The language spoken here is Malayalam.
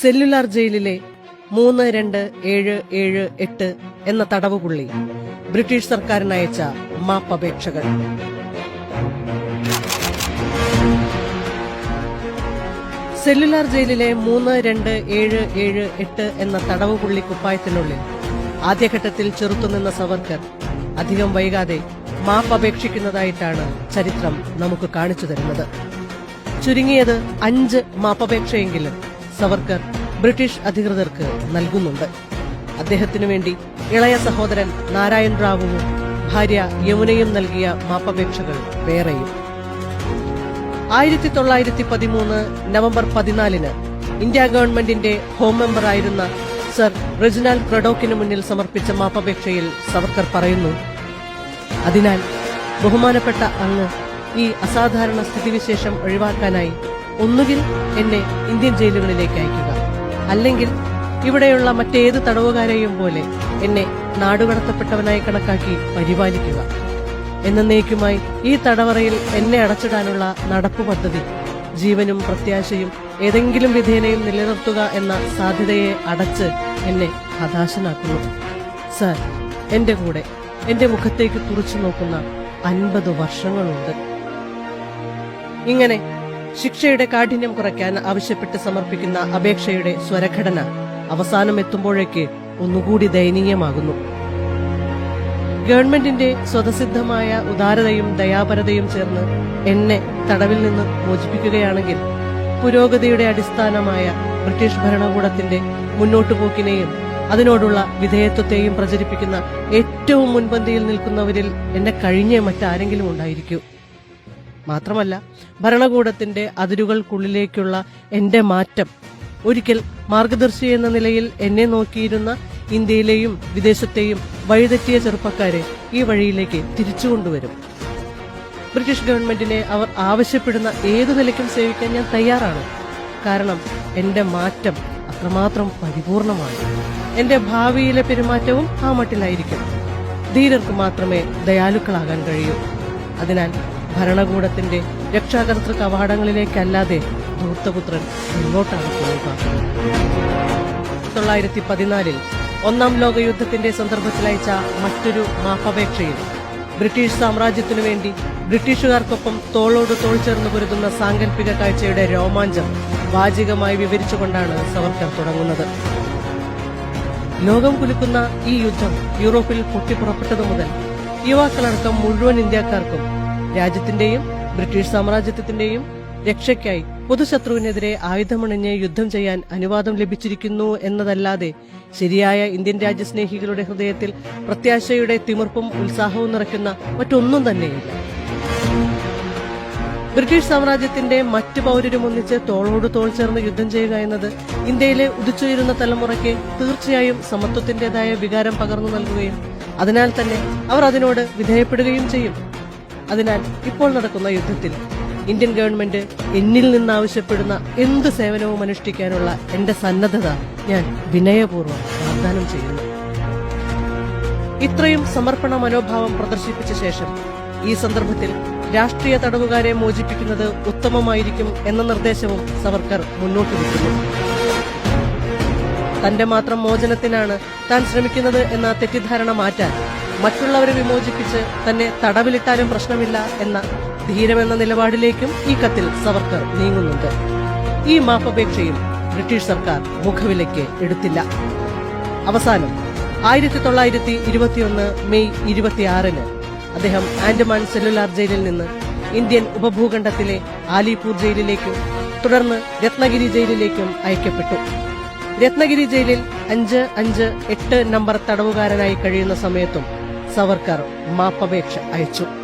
സെല്ലുലാർ ജയിലിലെ മൂന്ന് രണ്ട് ഏഴ് ഏഴ് എട്ട് എന്ന തടവുപുള്ളി ബ്രിട്ടീഷ് സർക്കാരിനയച്ച മാപ്പപേക്ഷകൾ. സെല്ലുലാർ ജയിലിലെ മൂന്ന് രണ്ട് ഏഴ് ഏഴ് എട്ട് എന്ന തടവുപുള്ളി കുപ്പായത്തിനുള്ളിൽ ആദ്യഘട്ടത്തിൽ ചെറുത്തുനിന്ന സവർക്കർ അധികം വൈകാതെ മാപ്പപേക്ഷിക്കുന്നതായിട്ടാണ് ചരിത്രം നമുക്ക് കാണിച്ചു തരുന്നത്. ചുരുങ്ങിയത് അഞ്ച് മാപ്പപേക്ഷയെങ്കിലും സവർക്കർ ബ്രിട്ടീഷ് അധികൃതർക്ക് നൽകുന്നുണ്ട്. അദ്ദേഹത്തിനു വേണ്ടി ഇളയ സഹോദരൻ നാരായൺ റാവുവും ഭാര്യ യമുനയും നൽകിയ മാപ്പപേക്ഷകൾ വേറെയും. ആയിരത്തി തൊള്ളായിരത്തി പതിമൂന്ന് നവംബർ പതിനാലിന് ഇന്ത്യ ഗവൺമെന്റിന്റെ ഹോം മെമ്പറായിരുന്ന സർ റെജിനാൽ ക്രഡോക്കിന് മുന്നിൽ സമർപ്പിച്ച മാപ്പപേക്ഷയിൽ സവർക്കർ പറയുന്നു അതിനാൽ ബഹുമാനപ്പെട്ട അങ്ങ് ഈ അസാധാരണ സ്ഥിതിവിശേഷം ഒഴിവാക്കാനായി ഒന്നുകിൽ എന്നെ ഇന്ത്യൻ ജയിലുകളിലേക്ക് അയക്കുക. അല്ലെങ്കിൽ ഇവിടെയുള്ള മറ്റേത് തടവുകാരെയും പോലെ എന്നെ നാടുകടത്തപ്പെട്ടവനായി കണക്കാക്കി പരിപാലിക്കുക. എന്നേക്കുമായി ഈ തടവറയിൽ എന്നെ അടച്ചിടാനുള്ള നടപ്പ് പദ്ധതി ജീവനും പ്രത്യാശയും ഏതെങ്കിലും വിധേനയും നിലനിർത്തുക എന്ന സാധ്യതയെ അടച്ച് എന്നെ ഹതാശനാക്കുന്നു. സർ എന്റെ കൂടെ എന്റെ മുഖത്തേക്ക് തുറച്ചു നോക്കുന്ന അൻപത് വർഷങ്ങളുണ്ട്. ഇങ്ങനെ ശിക്ഷയുടെ കാഠിന്യം കുറയ്ക്കാൻ ആവശ്യപ്പെട്ട് സമർപ്പിക്കുന്ന അപേക്ഷയുടെ സ്വരഘടന അവസാനം എത്തുമ്പോഴേക്ക് ഒന്നുകൂടി ദയനീയമാകുന്നു. ഗവൺമെന്റിന്റെ സ്വതസിദ്ധമായ ഉദാരതയും ദയാപരതയും ചേർന്ന് എന്നെ തടവിൽ നിന്ന് മോചിപ്പിക്കുകയാണെങ്കിൽ പുരോഗതിയുടെ അടിസ്ഥാനമായ ബ്രിട്ടീഷ് ഭരണകൂടത്തിന്റെ മുന്നോട്ടുപോക്കിനെയും അതിനോടുള്ള വിധേയത്വത്തെയും പ്രചരിപ്പിക്കുന്ന ഏറ്റവും മുൻപന്തിയിൽ നിൽക്കുന്നവരിൽ എന്നെ കഴിഞ്ഞേ മറ്റാരെങ്കിലും ഉണ്ടായിരിക്കൂ. മാത്രമല്ല ഭരണകൂടത്തിന്റെ അതിരുകൾക്കുള്ളിലേക്കുള്ള എന്റെ മാറ്റം ഒരിക്കൽ മാർഗദർശി എന്ന നിലയിൽ എന്നെ നോക്കിയിരുന്ന ഇന്ത്യയിലെയും വിദേശത്തെയും വഴിതെറ്റിയ ചെറുപ്പക്കാരെ ഈ വഴിയിലേക്ക് തിരിച്ചുകൊണ്ടുവരും ബ്രിട്ടീഷ് ഗവൺമെന്റിനെ അവർ ആവശ്യപ്പെടുന്ന ഏതു നിലയ്ക്കും സേവിക്കാൻ ഞാൻ തയ്യാറാണ്. കാരണം എന്റെ മാറ്റം അത്രമാത്രം പരിപൂർണമാണ്. എന്റെ ഭാവിയിലെ പെരുമാറ്റവും ആ മട്ടിലായിരിക്കും. ധീരർക്ക് മാത്രമേ ദയാലുക്കളാകാൻ കഴിയൂ. അതിനാൽ ഭരണകൂടത്തിന്റെ രക്ഷാകർത്തൃ കവാടങ്ങളിലേക്കല്ലാതെ ധൂർത്തപുത്രൻ മുന്നോട്ടാണ് പോവുക. തൊള്ളായിരത്തി പതിനാലിൽ ഒന്നാം ലോകയുദ്ധത്തിന്റെ സന്ദർഭത്തിൽ അയച്ച മറ്റൊരു മാപ്പപേക്ഷയിൽ ബ്രിട്ടീഷ് സാമ്രാജ്യത്തിനു വേണ്ടി ബ്രിട്ടീഷുകാർക്കൊപ്പം തോളോട് തോൾ ചേർന്ന് പൊരുതുന്ന സാങ്കല്പിക കാഴ്ചയുടെ രോമാഞ്ചം വാചികമായി വിവരിച്ചുകൊണ്ടാണ് സവർക്കർ തുടങ്ങുന്നത്. ലോകം കുലുക്കുന്ന ഈ യുദ്ധം യൂറോപ്പിൽ പൊട്ടിപ്പുറപ്പെട്ടതു മുതൽ യുവാക്കളടക്കം മുഴുവൻ ഇന്ത്യക്കാർക്കും രാജ്യത്തിന്റെയും ബ്രിട്ടീഷ് സാമ്രാജ്യത്തിന്റെയും രക്ഷയ്ക്കായി പൊതുശത്രുവിനെതിരെ ആയുധമണിഞ്ഞ് യുദ്ധം ചെയ്യാൻ അനുവാദം ലഭിച്ചിരിക്കുന്നു എന്നതല്ലാതെ ശരിയായ ഇന്ത്യൻ രാജ്യസ്നേഹികളുടെ ഹൃദയത്തിൽ പ്രത്യാശയുടെ തിമിർപ്പും ഉത്സാഹവും നിറയ്ക്കുന്ന മറ്റൊന്നും തന്നെയില്ല. ബ്രിട്ടീഷ് സാമ്രാജ്യത്തിന്റെ മറ്റു പൗരരും ഒന്നിച്ച് തോളോട് തോൾ ചേർന്ന് യുദ്ധം ചെയ്യുക എന്നത് ഇന്ത്യയിലെ ഉദിച്ചുയരുന്ന തലമുറയ്ക്ക് തീർച്ചയായും സമത്വത്തിന്റേതായ വികാരം പകർന്നു നൽകുകയും അതിനാൽ തന്നെ അവർ അതിനോട് വിധേയപ്പെടുകയും ചെയ്യും. അതിനാൽ ഇപ്പോൾ നടക്കുന്ന യുദ്ധത്തിൽ ഇന്ത്യൻ ഗവൺമെന്റ് എന്നിൽ നിന്ന് ആവശ്യപ്പെടുന്ന എന്ത് സേവനവും അനുഷ്ഠിക്കാനുള്ള എന്റെ സന്നദ്ധത ഞാൻ വിനയപൂർവം വാഗ്ദാനം ചെയ്യുന്നു. ഇത്രയും സമർപ്പണ മനോഭാവം പ്രദർശിപ്പിച്ച ശേഷം ഈ സന്ദർഭത്തിൽ രാഷ്ട്രീയ തടവുകാരെ മോചിപ്പിക്കുന്നത് ഉത്തമമായിരിക്കും എന്ന നിർദ്ദേശവും സവർക്കർ മുന്നോട്ട് വയ്ക്കുന്നു. തന്റെ മാത്രം മോചനത്തിനാണ് താൻ ശ്രമിക്കുന്നത് എന്ന തെറ്റിദ്ധാരണ മാറ്റാൻ മറ്റുള്ളവരെ വിമോചിപ്പിച്ച് തന്നെ തടവിലിട്ടാലും പ്രശ്നമില്ല എന്ന ധീരമെന്ന നിലപാടിലേക്കും ഈ കത്തിൽ സവർക്കർ നീങ്ങുന്നുണ്ട്. ഈ മാപ്പപേക്ഷയും ബ്രിട്ടീഷ് സർക്കാർ മുഖവിലയ്ക്ക് എടുത്തില്ല. അവസാനം ആയിരത്തി തൊള്ളായിരത്തി ഇരുപത്തിയൊന്ന് മെയ് ഇരുപത്തിയാറിന് അദ്ദേഹം ആൻഡമാൻ സെല്ലുലാർ ജയിലിൽ നിന്ന് ഇന്ത്യൻ ഉപഭൂഖണ്ഡത്തിലെ ആലിപൂർ ജയിലിലേക്കും തുടർന്ന് രത്നഗിരി ജയിലിലേക്കും അയക്കപ്പെട്ടു. രത്നഗിരി ജയിലിൽ അഞ്ച് അഞ്ച് എട്ട് നമ്പർ തടവുകാരനായി കഴിയുന്ന സമയത്തും സവർക്കർ മാപ്പപേക്ഷ അയച്ചു.